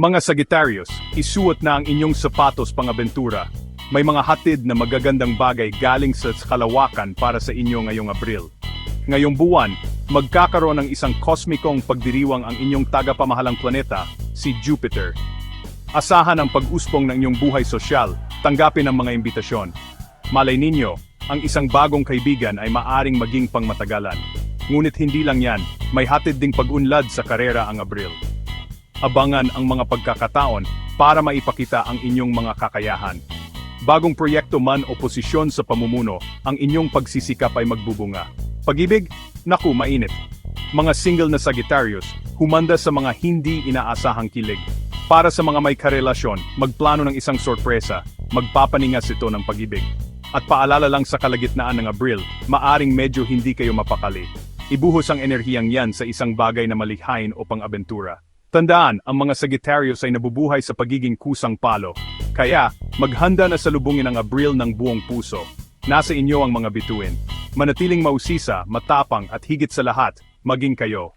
Mga Sagittarius, isuot na ang inyong sapatos pangabentura. May mga hatid na magagandang bagay galing sa kalawakan para sa inyo ngayong Abril. Ngayong buwan, magkakaroon ng isang kosmikong pagdiriwang ang inyong tagapamahalang planeta, si Jupiter. Asahan ang pag-uspong ng inyong buhay sosyal, tanggapin ang mga imbitasyon. Malay ninyo, ang isang bagong kaibigan ay maaring maging pangmatagalan. Ngunit hindi lang yan, may hatid ding pag-unlad sa karera ang Abril. Abangan ang mga pagkakataon para maipakita ang inyong mga kakayahan. Bagong proyekto man o posisyon sa pamumuno, ang inyong pagsisikap ay magbubunga. Pag-ibig? Naku, mainit. Mga single na Sagittarius, humanda sa mga hindi inaasahang kilig. Para sa mga may karelasyon, magplano ng isang sorpresa, magpapaningas ito ng pag-ibig. At paalala lang sa kalagitnaan ng Abril, maaring medyo hindi kayo mapakali. Ibuhos ang enerhiyang yan sa isang bagay na malikhain o pang-abentura. Tandaan, ang mga Sagittarius ay nabubuhay sa pagiging kusang palo. Kaya, maghanda na salubungin ang Abril ng buong puso. Nasa inyo ang mga bituin. Manatiling mausisa, matapang at higit sa lahat, maging kayo.